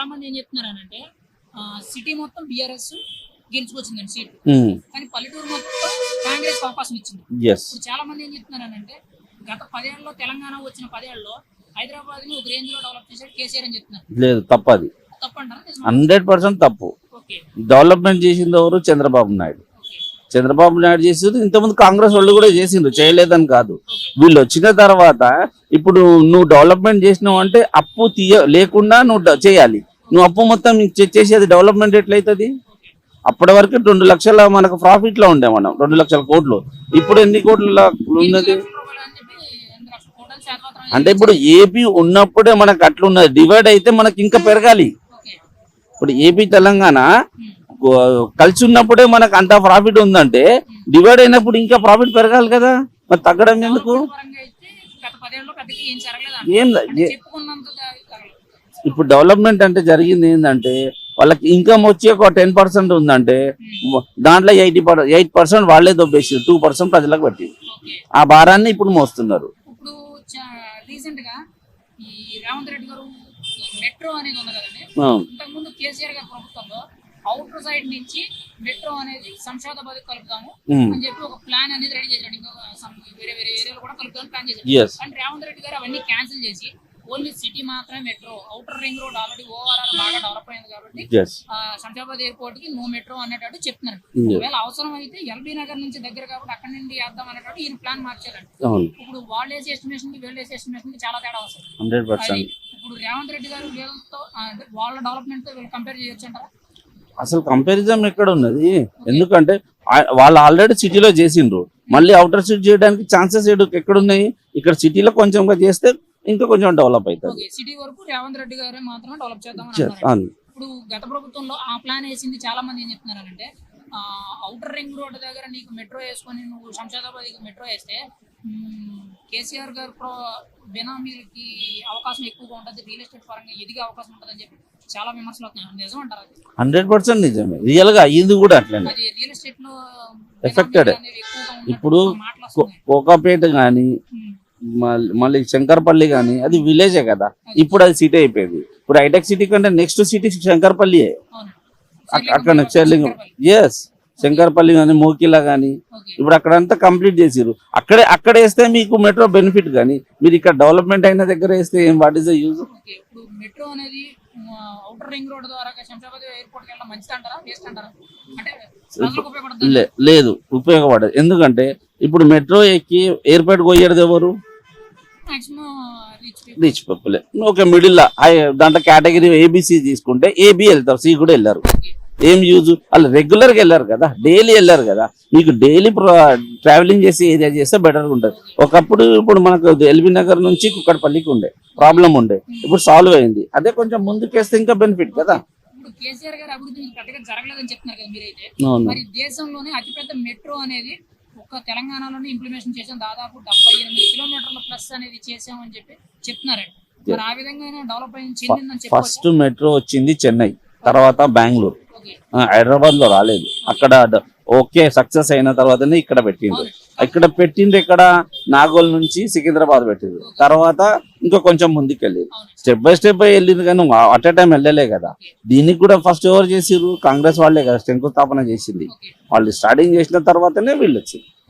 చాలా మంది ఏం చెప్తున్నారనంటే సిటీ మొత్తం బీఆర్ఎస్ గెలుచుకొచ్చిందండి సీట్. కానీ పల్లెటూరు మొత్తం కాంగ్రెస్ అవకాశం ఇచ్చింది. ఇప్పుడు చాలా మంది ఏం చెప్తున్నారనంటే గత పదేళ్ళలో తెలంగాణ వచ్చిన పదేళ్ళలో హైదరాబాద్ని ఒక రేంజ్లో డెవలప్ చేశాడు కేసీఆర్ అని చెప్తున్నారు. లేదు తప్పది? హండ్రెడ్ పర్సెంట్ తప్పు. డెవలప్మెంట్ చేసింది ఎవరు? చంద్రబాబు నాయుడు. చంద్రబాబు నాయుడు చేసింది ఇంతకుముందు కాంగ్రెస్ వాళ్ళు కూడా చేసిండ్రు చేయలేదని కాదు. వీళ్ళు వచ్చిన తర్వాత ఇప్పుడు నువ్వు డెవలప్మెంట్ చేసినావు అంటే అప్పు తీయ లేకుండా నువ్వు చేయాలి. నువ్వు అప్పు మొత్తం నీకు చే- చేసేది డెవలప్మెంట్ ఎట్లయితుంది? అప్పటి వరకు రెండు లక్షల మనకు ప్రాఫిట్లో ఉండే మనం రెండు లక్షల కోట్లు. ఇప్పుడు ఎన్ని కోట్ల ఉన్నది? అంటే ఇప్పుడు ఏపీ ఉన్నప్పుడే మనకు అట్లున్నది. డివైడ్ అయితే మనకి ఇంకా పెరగాలి. ఇప్పుడు ఏపీ తెలంగాణ కలిసి ఉన్నప్పుడే మనకు అంత ప్రాఫిట్ ఉందంటే డివైడ్ అయినప్పుడు ఇంకా ప్రాఫిట్ పెరగాలి కదా? మరి తగ్గడం ఎందుకు? ఏం జరగలేదు ఏం అంటే ఏ- చెప్పుకున్నంత జరగలేదు. ఇప్పుడు డెవలప్మెంట్ అంటే జరిగింది ఏంటంటే వాళ్ళకి ఇన్కమ్ వచ్చి ఒక టెన్ పర్సెంట్ ఉందంటే దాంట్లో ఎయిటీ ఎయిట్ పర్సెంట్ వాళ్ళే దొబ్బేసి టూ పర్సెంట్ ప్రజలకు పెట్టి ఓకే. ఆ భారాన్ని ఇప్పుడు మోస్తున్నారు. ఇప్పుడు రీసెంట్గా ఈ రేవంత్ రెడ్డి గారు మెట్రో అనేది ఉంది కదండి ఆ, ఇంతకు ముందు కేసీఆర్ గారి ప్రభుత్వంలో అవుటర్ సైడ్ నుంచి మెట్రో అనేది శంషాదాబాద్ కలుపుతాము ఉమ్, అని చెప్పి ఒక ప్లాన్ అనేది రెడీ చేశాడు ఇంకా some వేరే వేరే ఏరియాలో కూడా కలుపుతామని ప్లాన్ చేశాడు yes. కానీ రేవంత్ రెడ్డి గారు అవన్నీ క్యాన్సిల్ చేసి ఓన్లీ సిటీ మాత్రమే metro. Outer ring road already ORR బాగా డెవలప్ అయింది కాబట్టి శంషాబాద్ ఎయిర్పోర్ట్కి నో మెట్రో అనేటట్టు చెప్తున్నారు. Yeah. ఒకవేళ అవసరం అయితే ఎల్బీ నగర్ నుంచి దగ్గర కాబట్టి అక్కడ నుండి వేద్దాం అనేటట్టు ఈయన ప్లాన్ మార్చారండి ఇప్పుడు వాళ్ళు వేసే ఎస్టిమేషన్కి వీళ్ళు వేసే ఎస్టిమేషన్కి చాలా తేడా వస్తుంది. పర్సెంట్ ఇప్పుడు రేవంత్ రెడ్డి గారు వీళ్ళతో వాళ్ళ డెవలప్మెంట్తో వీళ్ళు కంపేర్ చేయొచ్చు అంటారా? అసలు కంపారిజన్ ఎక్కడ ఉన్నది? ఎందుకంటే వాళ్ళు ఆల్రెడీ సిటీలో చేసిండ్రు. మళ్ళీ అవుటర్ సిటీ చేయడానికి ఛాన్సెస్ ఎక్కడ ఉన్నాయి ఇక్కడ సిటీలో కొంచెంగా చేస్తే ఇంకా కొంచెం డెవలప్ అవుతుంది సిటీ వరకు రేవంత్ రెడ్డి గారే మాత్రమే డెవలప్ చేద్దామని చే- అంటున్నారు అవును. ఇప్పుడు గత ప్రభుత్వంలో ఆ ప్లాన్ వేసింది చాలా మంది ఏం చెప్తున్నారంటే అవుటర్ రింగ్ రోడ్ దగ్గర నీకు మెట్రో వేసుకొని నువ్వు శంషాదాబాద్ మెట్రో వేస్తే కేసీఆర్ గారు బినామీలకి అవకాశం ఎక్కువగా ఉంటుంది రియల్ ఎస్టేట్ పరంగా ఎదిగే అవకాశం ఉంటుంది అని చెప్పి చాలా విమర్శలు వస్తున్నాయి నిజం అంటారు హండ్రెడ్ పర్సెంట్ నిజమే రియల్గా అయ్యింది కూడా అట్లనే రియల్ ఎస్టేట్లో ఉన్నట్టు ఇప్పుడు. కోకాపేట కానీ. మళ్ళీ శంకర్పల్లి కానీ అది విలేజే కదా. ఇప్పుడు అది సిటీ అయిపోయింది. ఇప్పుడు హైటెక్ సిటీ కంటే నెక్స్ట్ సిటీ శంకర్పల్లి అవును. అక్కడ చెల్లింగ్ ఎస్ శంకర్పల్లి. కానీ మోకిలా కానీ ఓకే. ఇప్పుడు అక్కడంతా కంప్లీట్ చేసిరు అక్కడే అక్కడ వేస్తే మీకు మెట్రో బెనిఫిట్ కానీ మీరు ఇక్కడ డెవలప్మెంట్ అయిన దగ్గర వేస్తే ఏం what is the use metro అనేది లేదు. ఉపయోగపడదు. ఎందుకంటే ఇప్పుడు మెట్రో ఎక్కి ఎయిర్పోర్ట్ పోయేది ఎవరు? రీచ్ పీపుల్ ఒక మిడిల్ దాంట్లో కేటగిరీ ఏబిసి తీసుకుంటే ఏబి వెళ్తారు సి కూడా వెళ్ళారు. ఏం యూజ్ వాళ్ళు రెగ్యులర్గా వెళ్ళారు కదా డైలీ వెళ్ళారు కదా మీకు డైలీ ట్రావెలింగ్ చేసి ఏరియా చేస్తే బెటర్ ఉంటుంది. ఒకప్పుడు ఇప్పుడు మనకు ఎల్బీ నగర్ నుంచి కుక్కడపల్లికి ఉండే ప్రాబ్లం ఉండే. ఇప్పుడు సాల్వ్ అయింది. అదే కొంచెం ముందుకేస్తే ఇంకా బెనిఫిట్ కదా. కేసీఆర్ గారి అభివృద్ధి పెద్దగా జరగలేదని చెప్తున్నారు కదా మీరైతే. మరి దేశంలోనే అతిపెద్ద మెట్రో అనేది ఒక తెలంగాణలోనే ఇంప్లిమేషన్ చేసాం దాదాపు డెబ్బై ఎనిమిది కిలోమీటర్ల ప్లస్ అనేది చేసామని చెప్పి చెప్తున్నారండి. మరి ఆ విధంగా డెవలప్ చెందిందని ఫస్ట్ మెట్రో వచ్చింది చెన్నై తర్వాత బెంగళూరు. హైదరాబాద్లో రాలేదు. అక్కడ ఓకే సక్సెస్ అయిన తర్వాతనే ఇక్కడ పెట్టిండ్రు. ఇక్కడ పెట్టింది ఇక్కడ నాగోల్ నుంచి సికింద్రాబాద్ పెట్టిండ్రు. తర్వాత ఇంకా కొంచెం ముందుకు వెళ్ళింది స్టెప్ బై స్టెప్ వెళ్ళింది కానీ అట్ ఏ టైం వెళ్ళలే కదా. దీనికి కూడా ఫస్ట్ ఎవరు చేసిర్రు? కాంగ్రెస్ వాళ్ళే కదా శంకుస్థాపన చేసింది. వాళ్ళు స్టార్టింగ్ చేసిన తర్వాతనే వీళ్ళు వచ్చింది